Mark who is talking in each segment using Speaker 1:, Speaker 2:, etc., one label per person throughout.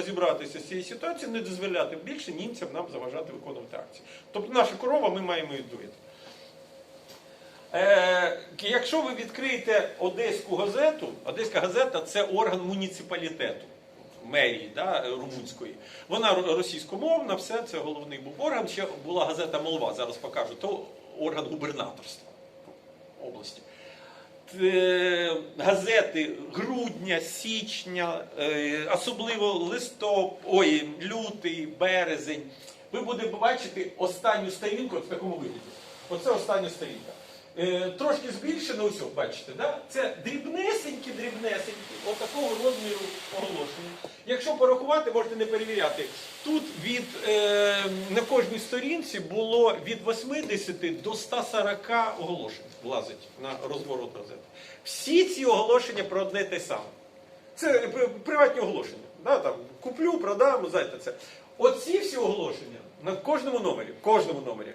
Speaker 1: розібратися з цією ситуацією, не дозволяти більше німцям нам заважати виконувати акції. Тобто наша корова, ми маємо її дуяти. Е, якщо ви відкриєте Одеську газету, Одеська газета це орган муніципалітету. Мерії да, румунської. Вона російськомовна, все, це головний був орган. Ще була газета Молва, зараз покажу, то орган губернаторства області. Е, Газети грудня, січня, е, особливо листоп, ой, лютий, березень. Ви будете бачити останню сторінку в такому вигляді. Оце остання сторінка. Е, Трошки збільшено, ось, бачите, да? це дрібнесенькі, дрібнесенькі, отакого розміру. Якщо порахувати, можете не перевіряти. Тут від е, на кожній сторінці було від 80 до 140 оголошень влазить на розворот газети. Всі ці оголошення про одне те саме. Це е, приватні оголошення. Да, там, куплю, продам, знаєте це. Оці всі оголошення на кожному номері, кожному номері,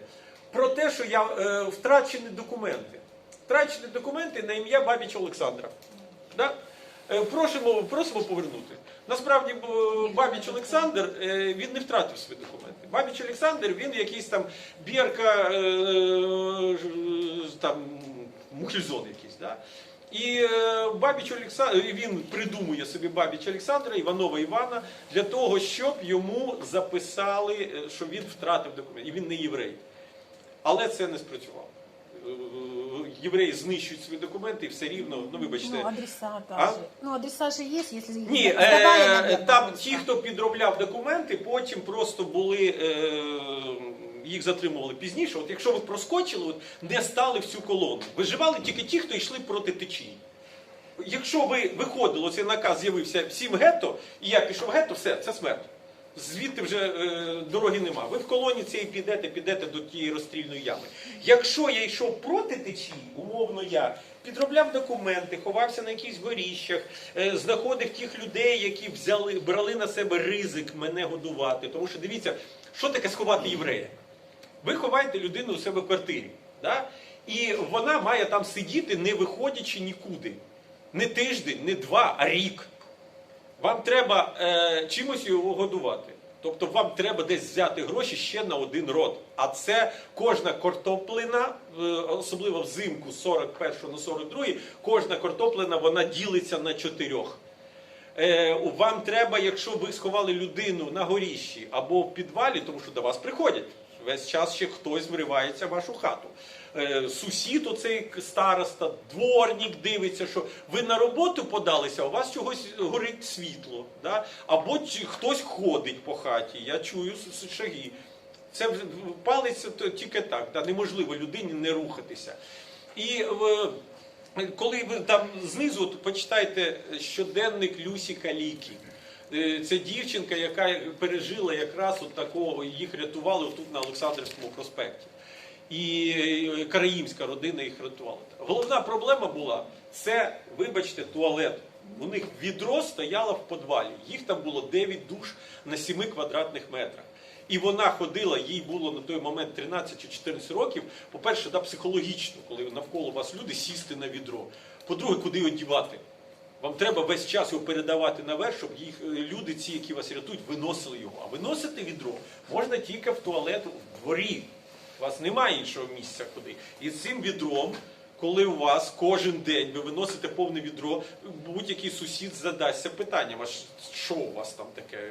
Speaker 1: про те, що я е, втрачені документи. Втрачені документи на ім'я Бабіча Олександра. Да? Е, Просимо, просимо повернути. Насправді Бабіч Олександр е, він не втратив свої документи. Бабіч Олександр він якийсь там бірка е, там мухльзон якийсь. Да? І е, Бабіч Олександр він придумує собі Бабіч Олександра, Іванова Івана для того, щоб йому записали, е, що він втратив документи. І він не єврей. Але це не спрацювало. Євреї знищують свої документи і все рівно, ну вибачте.
Speaker 2: Ну, адреса
Speaker 1: А?
Speaker 2: же. Ну, адреса же есть, если их
Speaker 1: Ні,
Speaker 2: сдавали,
Speaker 1: е,
Speaker 2: наверное,
Speaker 1: там ті, хто підробляв документи, потім просто були. Е, їх затримували пізніше. От якщо ви проскочили, от, не стали в цю колону. Виживали тільки ті, хто йшли проти течії. Якщо ви виходили, цей наказ з'явився всім гетто, і я пішов в гетто, все, це смерть. Звідти вже е, дороги нема. Ви в колоні цієї підете, підете до тієї розстрільної ями. Якщо я йшов проти течії, умовно я підробляв документи, ховався на якихось горіщах, е, знаходив тих людей, які взяли, брали на себе ризик мене годувати. Тому що дивіться, що таке сховати єврея? Ви ховаєте людину у себе в квартирі. Да? І вона має там сидіти, не виходячи нікуди. Не тиждень, не два, а рік. Вам треба е, чимось його годувати. Тобто вам треба десь взяти гроші ще на один рот. А це кожна картоплина, е, особливо взимку з 41 на 42, кожна картоплина вона ділиться на чотирьох. Е, вам треба, якщо ви сховали людину на горіщі або в підвалі, тому що до вас приходять. Весь час ще хтось вривається в вашу хату. Е, сусід, оцей староста, дворник дивиться, що ви на роботу подалися, а у вас чогось горить світло. Да? Або хтось ходить по хаті, я чую шаги. Це палиться тільки так, да? неможливо людині не рухатися. І коли ви там знизу почитайте щоденник Люсі Каліки. Е, Це дівчинка, яка пережила якраз от такого, їх рятували тут на Олександрівському проспекті. І караїмська родина їх рятувала. Головна проблема була це, вибачте, туалет. У них відро стояло в подвалі. Їх там було 9 душ на 7 квадратних метрах. І вона ходила, їй було на той момент 13 чи 14 років. По-перше, да, психологічно, коли навколо вас люди сісти на відро. По-друге, куди його дівати? Вам треба весь час його передавати наверх, щоб їх е, люди, ці, які вас рятують, виносили його. А виносити відро можна тільки в туалет в дворі. У вас немає іншого місця куди. І з цим відром, коли у вас кожен день ви виносите повне відро, будь-який сусід задасться питанням, а що у вас там таке?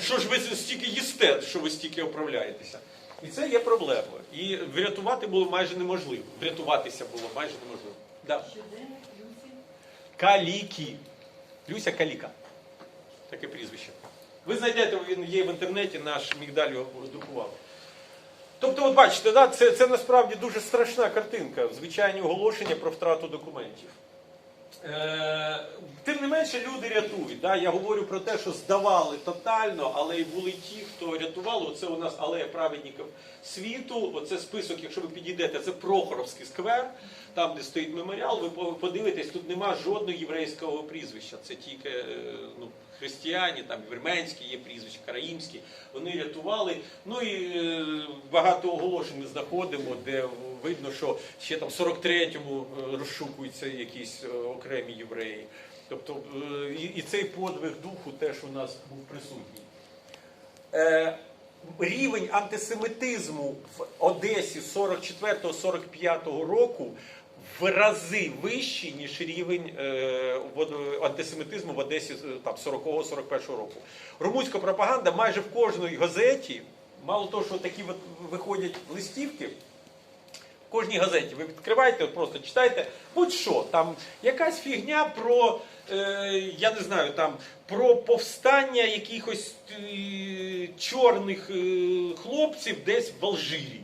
Speaker 1: Що ж ви стільки їсте, що ви стільки оправляєтеся? І це є проблемою. І врятувати було майже неможливо. Врятуватися було майже неможливо. Да. Калікі. Люся Каліка. Таке прізвище. Ви знайдете, він є в інтернеті, наш мігдаль його друкував. Тобто, от бачите, да, це, це насправді дуже страшна картинка, звичайні оголошення про втрату документів. Е, тим не менше люди рятують. Да? Я говорю про те, що здавали тотально, але і були ті, хто рятували. Оце у нас алея праведників світу. Оце список, якщо ви підійдете, це Прохоровський сквер, там, де стоїть меморіал, ви подивитесь, тут нема жодного єврейського прізвища. Це тільки е, ну, християні, там вірменські є прізвища, караїмські. Вони рятували. Ну і е, багато оголошень ми знаходимо, де видно, що ще там в 43-му е, розшукуються якісь е, окремі євреї. Тобто і, цей подвиг духу теж у нас був присутній. Рівень антисемітизму в Одесі 44-45 року в рази вищий, ніж рівень е, антисемітизму в Одесі е, там, 40-41 року. Румунська пропаганда майже в кожній газеті, мало того, що такі от виходять листівки, в кожній газеті. Ви відкриваєте, просто читаєте, будь-що, там якась фігня про, е, я не знаю, там про повстання якихось е, чорних е, хлопців десь в Алжирі.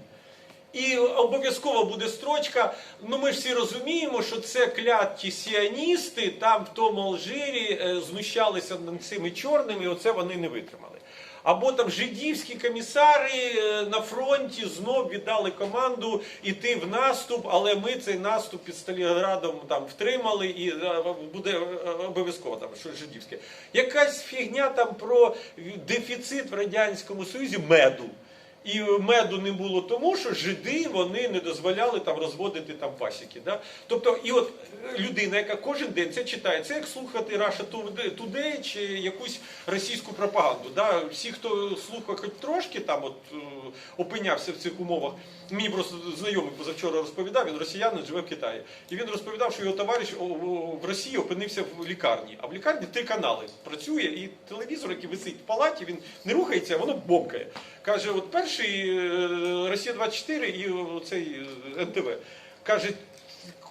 Speaker 1: І обов'язково буде строчка. Ну ми ж всі розуміємо, що це кляті сіаністи там в тому Алжирі е, знущалися над цими чорними, і оце вони не витримали. Або там жидівські комісари е, на фронті знов віддали команду йти в наступ, але ми цей наступ під Сталінградом там втримали і е, буде обов'язково там що жидівське. Якась фігня там про дефіцит в радянському союзі меду. І меду не було тому, що жиди вони не дозволяли там розводити там пасіки. Да? Тобто, і от е, людина, яка кожен день це читає, це як слухати Russia Today чи якусь російську пропаганду. Да? Всі, хто слухає хоч трошки, там от е, опинявся в цих умовах. Мені просто знайомий позавчора розповідав, він росіянин живе в Китаї. І він розповідав, що його товариш в Росії опинився в лікарні. А в лікарні три канали працює, і телевізор, який висить в палаті, він не рухається, а воно бомкає. Каже, от перший е, Росія 24 і цей НТВ. Каже,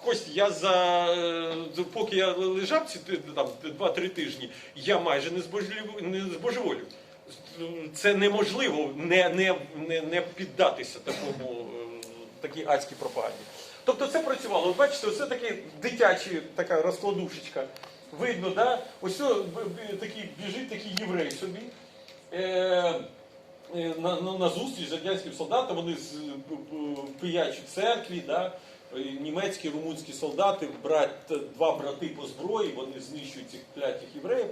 Speaker 1: Кость, я за е, поки я лежав ці там 2-3 тижні, я майже не збожеволів, не збожеволів. Це неможливо не, не, не, не піддатися такому е, такій адській пропаганді. Тобто це працювало. От бачите, це таке дитяча така розкладушечка. Видно, да? ось такий біжить такий єврей собі. Е, е, на, на, на зустріч з радянським солдатом, вони з, б- пиячі церкві, да? е, німецькі, румунські солдати, брат, два брати по зброї, вони знищують цих клятих євреїв.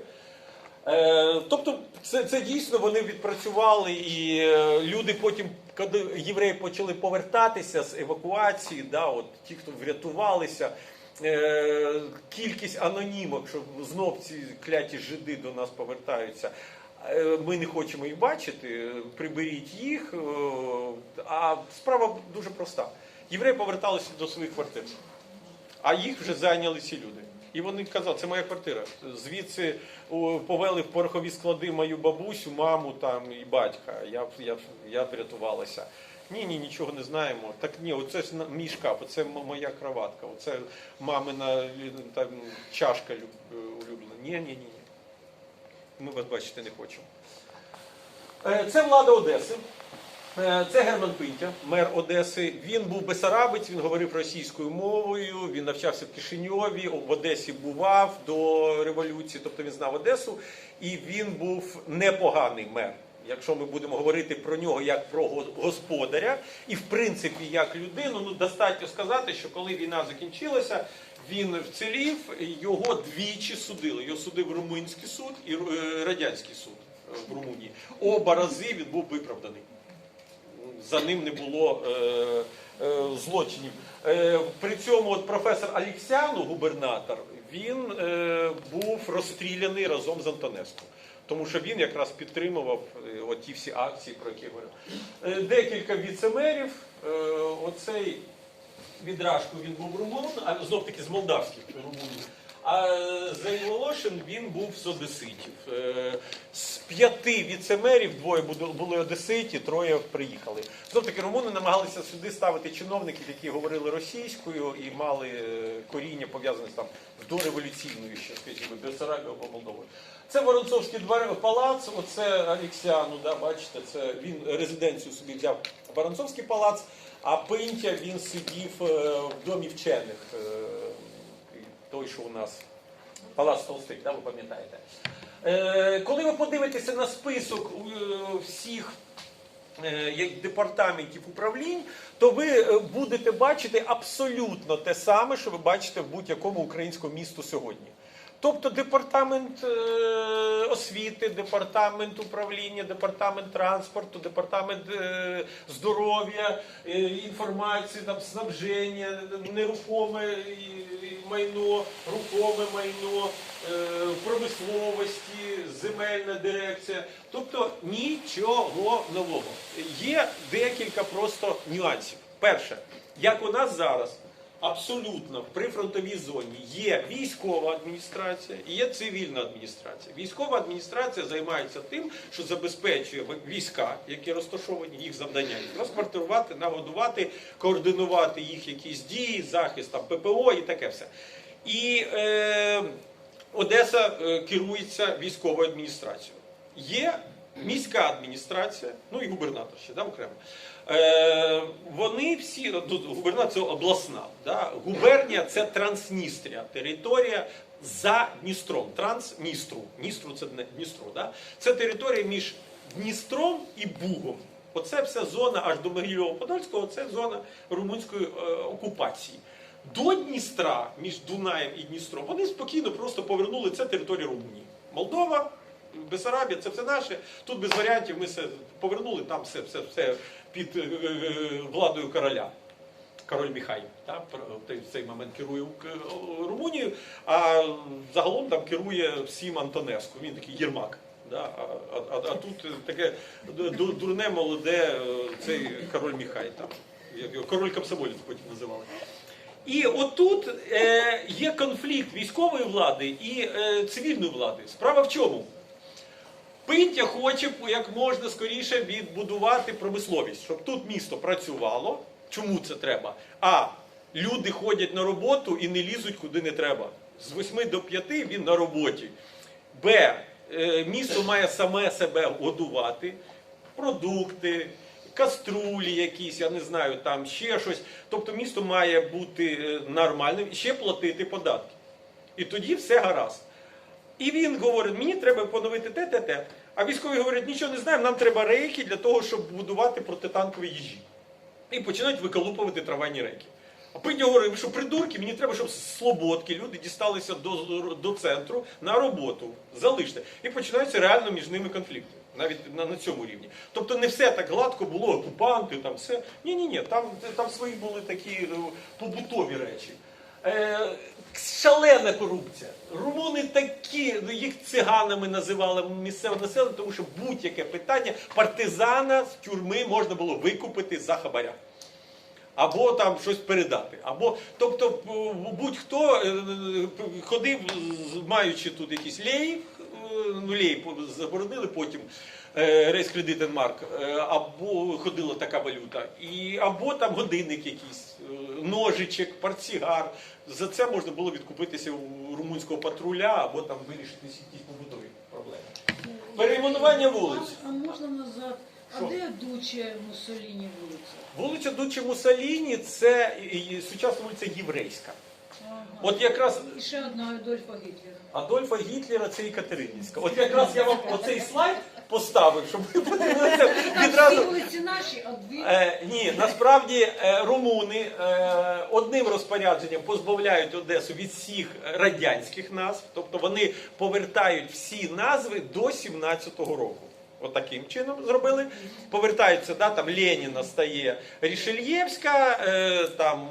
Speaker 1: Е, тобто, це, це дійсно вони відпрацювали, і е, люди потім, коли євреї почали повертатися з евакуації, да, от ті, хто врятувалися, е, кількість анонімок, що знов ці кляті жиди до нас повертаються. Е, Ми не хочемо їх бачити, приберіть їх. е, А справа дуже проста. Євреї поверталися до своїх квартир, а їх вже зайняли ці люди. І вони казали, це моя квартира. Звідси повели в порохові склади мою бабусю, маму там і батька. Я, я, я врятувалася. Ні, ні, нічого не знаємо. Так ні, оце ж мій шкаф, оце моя кроватка, оце мамина е, там, чашка улюблена. Ні, ні, ні. Ми вас бачити не хочемо. Е, Це влада Одеси. Е, Це Герман Пинтя, мер Одеси. Він був бесарабець, він говорив російською мовою, він навчався в Кишиньові, в Одесі бував до революції, тобто він знав Одесу, і він був непоганий мер. Якщо ми будемо говорити про нього як про господаря, і в принципі як людину, ну достатньо сказати, що коли війна закінчилася, він вцілів, його двічі судили. Його судив румунський суд і е, радянський суд е, в Румунії. Оба рази він був виправданий за ним не було е, е, злочинів. Е, при цьому от професор Аліксяну, губернатор, він е, був розстріляний разом з Антонеску. Тому що він якраз підтримував е, от ті всі акції, про які я говорив. Е, декілька віцемерів. Е, оцей відражку він був румун, а знов таки з молдавських румунів. А Волошин він був з одеситів. Е, З п'яти віцемерів двоє були одеситі, троє приїхали. Знов таки румуни намагалися сюди ставити чиновників, які говорили російською і мали е, коріння пов'язане там з дореволюційною ще, скажімо, Бессарабією або Молдовою. Це Воронцовський двор, палац, оце Алексіану, да, бачите, це він резиденцію собі взяв Воронцовський палац, а Пинтя він сидів е, в домі вчених. Що у нас Палац Толстих, да, ви пам'ятаєте. Е, коли ви подивитеся на список е, всіх е, департаментів управлінь, то ви е, будете бачити абсолютно те саме, що ви бачите в будь-якому українському місту сьогодні. Тобто департамент е, освіти, департамент управління, департамент транспорту, департамент е, здоров'я, е, інформації, там, снабження, нерухоме майно, рухоме майно, промисловості, земельна дирекція. Тобто нічого нового. Є декілька просто нюансів. Перше, як у нас зараз. Абсолютно в прифронтовій зоні є військова адміністрація і є цивільна адміністрація. Військова адміністрація займається тим, що забезпечує війська, які розташовані, їх завдання розквартирувати, нагодувати, координувати їх якісь дії, захист там, ППО і таке все. І е, Одеса е, керується військовою адміністрацією. Є міська адміністрація, ну і губернатор ще да, окремо. Е, вони всі, ну, тут губернація обласна, да? губернія це Трансністрія, територія за Дністром, Трансністру. Ністру це Дністро. Да? Це територія між Дністром і Бугом. Оце вся зона аж до Могилєво-Подольського, це зона румунської е, окупації. До Дністра, між Дунаєм і Дністром, вони спокійно просто повернули це територія Румунії. Молдова, Бесарабія, це все наше. Тут без варіантів ми все повернули, там все, все, все під е, е, владою короля. Король Міхай та, в цей момент керує Ук- Румунією, а загалом там керує всім Антонеску. Він такий Єрмак. Да? А, а, а, тут таке дурне молоде е, цей король Міхай. Там. Як його, король Комсомолець потім називали. І отут е, є конфлікт військової влади і е, цивільної влади. Справа в чому? Пинтя хоче як можна скоріше відбудувати промисловість, щоб тут місто працювало. Чому це треба? А люди ходять на роботу і не лізуть куди не треба. З 8 до 5 він на роботі. Б. е, Місто має саме себе годувати, продукти, каструлі якісь, я не знаю, там ще щось. Тобто місто має бути е, нормальним і ще платити податки. І тоді все гаразд. І він говорить, мені треба поновити те, те, те. А військові говорять, нічого не знаємо, нам треба рейки для того, щоб будувати протитанкові їжі. І починають виколупувати травані рейки. А Пиня говорить, ви що придурки, мені треба, щоб Слободки люди дісталися до, до центру на роботу. Залиште. І починаються реально між ними конфлікти. Навіть на, на цьому рівні. Тобто не все так гладко було, окупанти, там все. Ні, ні, там, там свої були такі е, побутові речі. Е, шалена корупція. Румуни такі, ну, їх циганами називали місцеве населення, тому що будь-яке питання партизана з тюрми можна було викупити за хабаря. Або там щось передати. Або, тобто, будь-хто е, ходив, маючи тут якісь леї, е, ну леї заборонили потім е, рейс кредитенмарк, або ходила така валюта, і, або там годинник якийсь, е, ножичок, портсігар. За це можна було відкупитися у румунського патруля, або там вирішити якісь побутові проблеми. Перейменування вулиць.
Speaker 3: А, а можна назад?
Speaker 1: Що?
Speaker 3: А де Дуче Муссоліні вулиця?
Speaker 1: Вулиця Дуче Мусаліні це сучасна вулиця єврейська.
Speaker 3: Ага.
Speaker 1: От якраз
Speaker 3: І ще одна Адольфа Гітлера.
Speaker 1: Адольфа Гітлера це і Катеринівська. От якраз я вам оцей слайд поставив, щоб ви подивилися відразу.
Speaker 3: вулиці наші, а дві
Speaker 1: Е, ні, насправді е, румуни е, одним розпорядженням позбавляють Одесу від всіх радянських назв, тобто вони повертають всі назви до 17-го року. От таким чином зробили. Повертаються, да, там Леніна стає Рішельєвська, е, там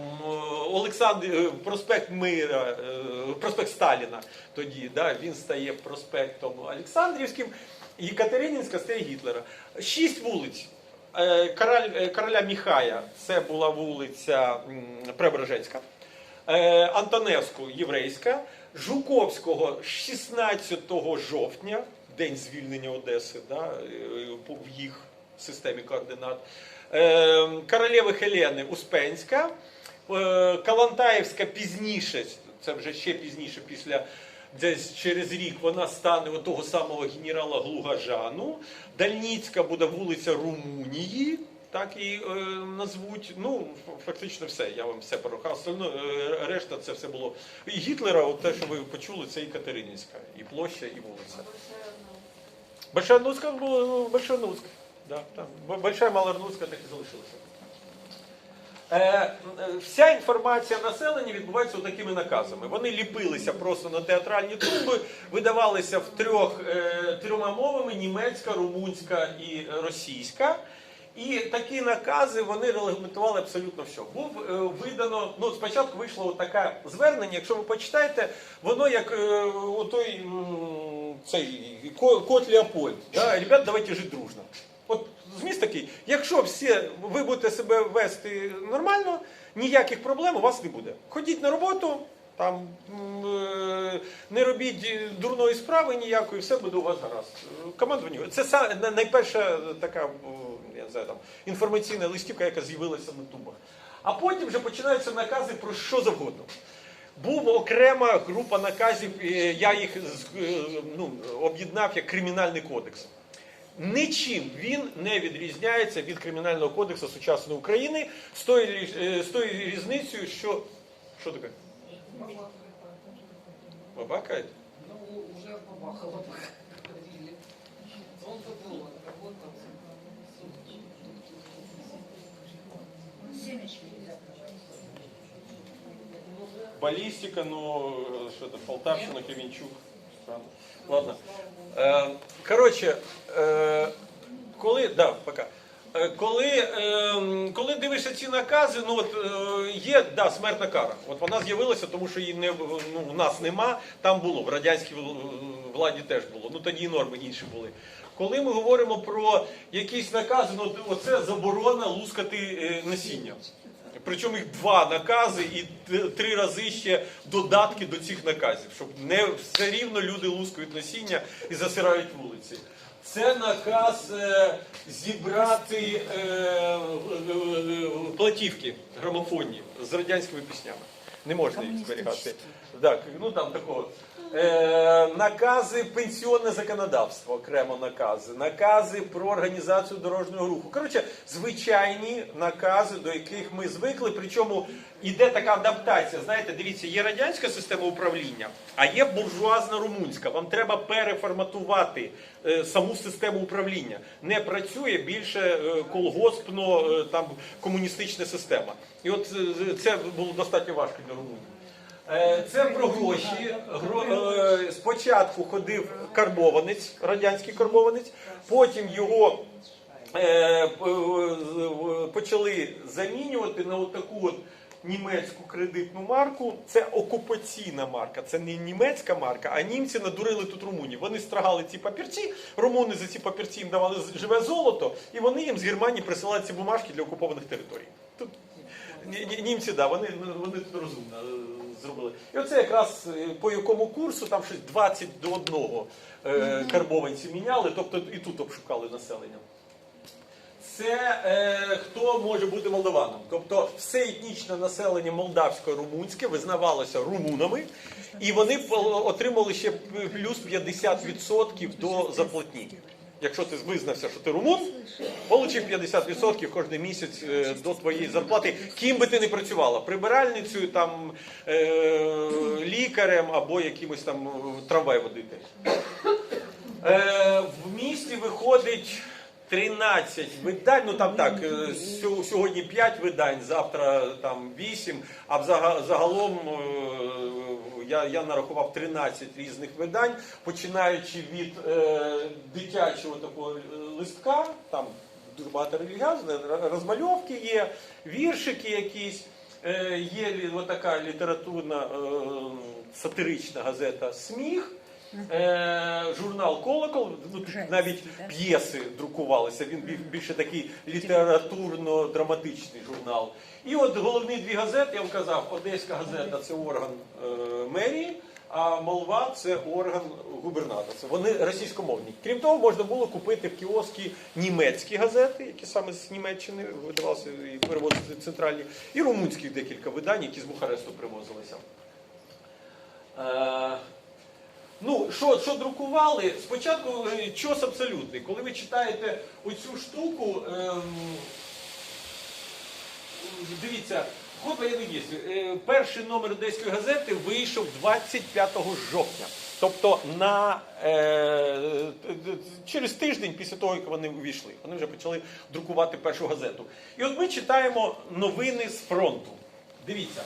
Speaker 1: Олександр, проспект Мира, е, проспект Сталіна тоді, да, він стає проспектом Олександрівським, і Катеринінська стає Гітлера. Шість вулиць. Е, Король, е, короля Міхая це була вулиця Преображенська. Е, Антонеску єврейська, Жуковського 16 жовтня, день звільнення Одеси, да, в їх системі координат. Королеви Хелени Успенська, Калантаївська пізніше, це вже ще пізніше, після десь через рік вона стане у того самого генерала Глугажану. Дальніцька буде вулиця Румунії. Так і е, назвуть. Ну, фактично все. Я вам все порухав. Остальне, решта це все було. І Гітлера, от те, що ви почули, це і Катеринівська, і площа, і вулиця. Большая Нуцька ну, Большая Нуцька. Да, там. Большая Мала Нуцька так і залишилася. Е, вся інформація населення відбувається такими наказами. Вони ліпилися просто на театральні труби, видавалися в трьох е, трьома мовами: німецька, румунська і російська. І такі накази вони регламентували абсолютно все. Був е, видано, ну спочатку вийшло таке звернення, якщо ви почитаєте, воно як отой цей кот Леопольд. Да? Ребят, давайте жити дружно. Зміст такий, якщо всі ви будете себе вести нормально, ніяких проблем у вас не буде. Ходіть на роботу, там е, не робіть дурної справи ніякої, все буде у вас гаразд. Командування. Це найперша така я не знаю, там, інформаційна листівка, яка з'явилася на тубах. А потім вже починаються накази про що завгодно. Був окрема група наказів, е, я їх е, ну, об'єднав як кримінальний кодекс. Нічим він не відрізняється від кримінального кодексу сучасної України з тою, ріж- е, з тою різницею, що. Що таке? Бабакають?
Speaker 4: Ну, уже побахало, пока говорили. Работал.
Speaker 1: Ну е, що це, Полтавщина, Кременчук. Ладно. Е, коротше, е, коли. Да, пока. Е, Коли, е, коли дивишся ці накази, ну от є да, смертна кара. От вона з'явилася, тому що її не ну, у нас нема. Там було в радянській владі теж було. Ну тоді і норми інші були. Коли ми говоримо про якісь накази, ну оце заборона лускати насіння. Причому їх два накази і три рази ще додатки до цих наказів, щоб не все рівно люди лускають насіння і засирають вулиці. Це наказ е, зібрати е, е, е, платівки грамофонні з радянськими піснями. Не можна їх зберігати. Так, ну там такого. Е, накази пенсіонне законодавство, окремо накази, накази про організацію дорожнього руху. Коротше, звичайні накази, до яких ми звикли. Причому іде така адаптація. Знаєте, дивіться, є радянська система управління, а є буржуазна румунська. Вам треба переформатувати саму систему управління. Не працює більше е, колгоспно е, там комуністична система. І от е, це було достатньо важко для Румунії. Е, Це про гроші. Е, Спочатку ходив карбованець, радянський карбованець, потім його е, е, почали замінювати на таку от німецьку кредитну марку. Це окупаційна марка, це не німецька марка, а німці надурили тут Румунію. Вони страгали ці папірці, румуни за ці папірці їм давали живе золото, і вони їм з Германії присилають ці бумажки для окупованих територій. Тут Ні- ні- Німці, да, вони, вони тут розумно е, зробили. І оце якраз е, по якому курсу, там щось 20 до 1 е, карбованці міняли, тобто і тут обшукали населення. Це е, хто може бути молдаваном. Тобто все етнічне населення молдавсько-румунське визнавалося румунами, і вони отримали ще плюс 50% до заплатні. Якщо ти визнався, що ти румун, получив 50% кожен місяць е, до твоєї зарплати, ким би ти не працювала, прибиральницею, там, е, лікарем або якимось там е, трамвай водити. Е, в місті виходить 13 видань, ну там так, е, сьогодні 5 видань, завтра там 8, а загалом е, я, я нарахував 13 різних видань, починаючи від е, дитячого такого е, листка, там дуже багато релігіозних, розмальовки є, віршики якісь. Є така літературна сатирична газета Сміх. Е, журнал Колокол, ну, навіть
Speaker 2: да?
Speaker 1: п'єси друкувалися. Він більше такий літературно-драматичний журнал. І от головні дві газети, я вам казав, Одеська газета це орган е, мерії, а Молва це орган губернаторства. Вони російськомовні. Крім того, можна було купити в кіоскі німецькі газети, які саме з Німеччини видавалися і перевозили центральні, і румунських декілька видань, які з Бухаресту привозилися. Ну, що, що друкували? Спочатку е, чос абсолютний. Коли ви читаєте оцю штуку, ем, дивіться, Ход воєнних дій. Е, Перший номер Одеської газети вийшов 25 жовтня. Тобто на, е, через тиждень після того, як вони увійшли. Вони вже почали друкувати першу газету. І от ми читаємо новини з фронту. Дивіться.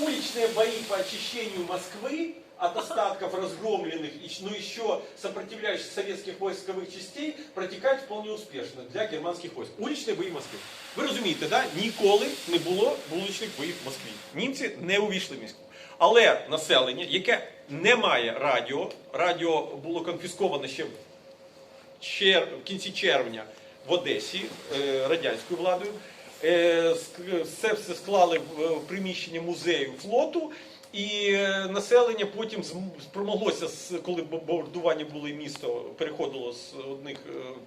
Speaker 1: Уличные бои по очищению Москвы от остатков разгромленных ну, еще сопротивляющихся советских войсковых частей протекают вполне успешно для германських войск. Уличні бої в Москві. Ви розумієте, да? ніколи не було вуличних боїв в Москві. Німці не увійшли в Москву. Але населення, яке не має радіо, радіо було конфісковано ще в чер... в кінці червня в Одесі е, радянською владою. Е, все склали в приміщення музею флоту. І е, населення потім спромоглося, коли бомбардування було місто переходило з одних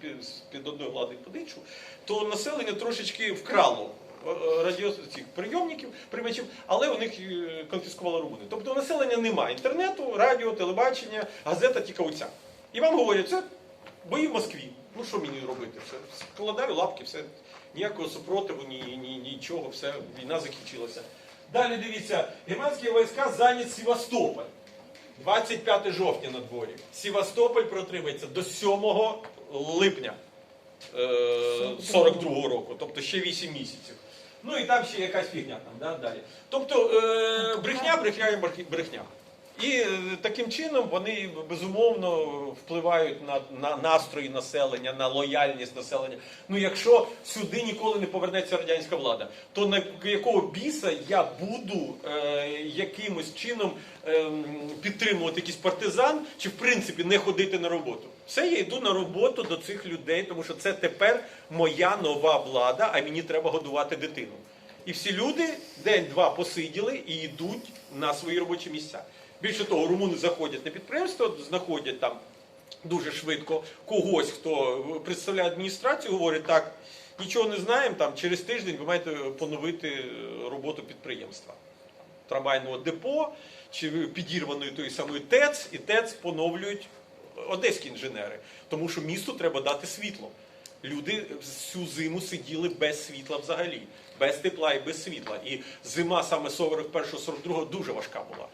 Speaker 1: е, під одної влади під іншу, то населення трошечки вкрало е, радіо цих прийомників, приймачів, але у них конфіскували румуни. Тобто населення немає інтернету, радіо, телебачення, газета тільки оця. І вам говорять, це бої в Москві. Ну що мені робити? Все, складаю лапки, все, ніякого супротиву, ні, ні, нічого, все, війна закінчилася. Далі дивіться, германські війська зайнять Севастополь. 25 жовтня на дворі. Севастополь протримається до 7 липня е, 42-го року, тобто ще 8 місяців. Ну і там ще якась фігня там, да, далі. Тобто е, брехня, брехня і брехня. І е, таким чином вони безумовно впливають на, на настрої населення, на лояльність населення. Ну якщо сюди ніколи не повернеться радянська влада, то на якого біса я буду е, якимось чином е, підтримувати якийсь партизан, чи в принципі не ходити на роботу? Все, я йду на роботу до цих людей, тому що це тепер моя нова влада, а мені треба годувати дитину. І всі люди день-два посиділи і йдуть на свої робочі місця. Більше того, румуни заходять на підприємство, знаходять там дуже швидко когось, хто представляє адміністрацію, говорить, так, нічого не знаємо, там через тиждень ви маєте поновити е, роботу підприємства. Трамвайного депо чи підірваної тої самої ТЕЦ, і ТЕЦ поновлюють одеські інженери, тому що місту треба дати світло. Люди всю зиму сиділи без світла взагалі, без тепла і без світла. І зима саме 41-42 дуже важка була.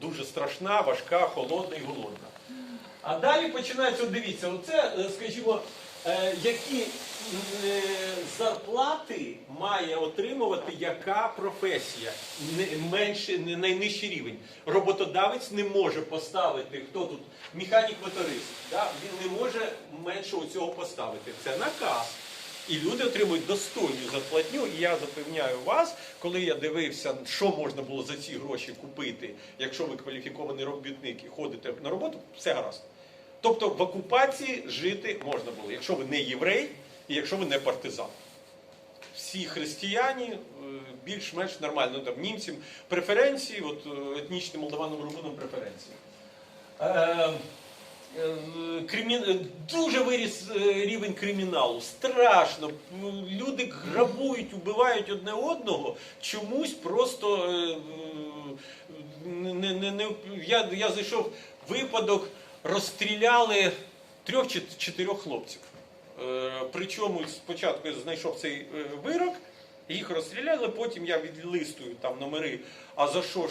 Speaker 1: Дуже страшна, важка, холодна і голодна. А далі починається, дивіться, оце, е, скажімо, е, які е, зарплати має отримувати яка професія, менше, не найнижчий рівень. Роботодавець не може поставити, хто тут механік-моторист, да? він не може менше цього поставити. Це наказ. І люди отримують достойну зарплатню. І я запевняю вас, коли я дивився, що можна було за ці гроші купити, якщо ви кваліфікований робітник і ходите на роботу, все гаразд. Тобто в окупації жити можна було, якщо ви не єврей і якщо ви не партизан. Всі християні е, більш-менш нормально. Ну, Там німцям преференції, от е, етнічним молдаванам румунам преференції. Е, е, кримі- е, Дуже виріс е, рівень криміналу. Страшно. Люди грабують, убивають одне одного. Чомусь просто не, не, не, я, я зайшов випадок, розстріляли трьох чи чотирьох хлопців. Причому спочатку я знайшов цей вирок, їх розстріляли, потім я відлистую там номери, а за що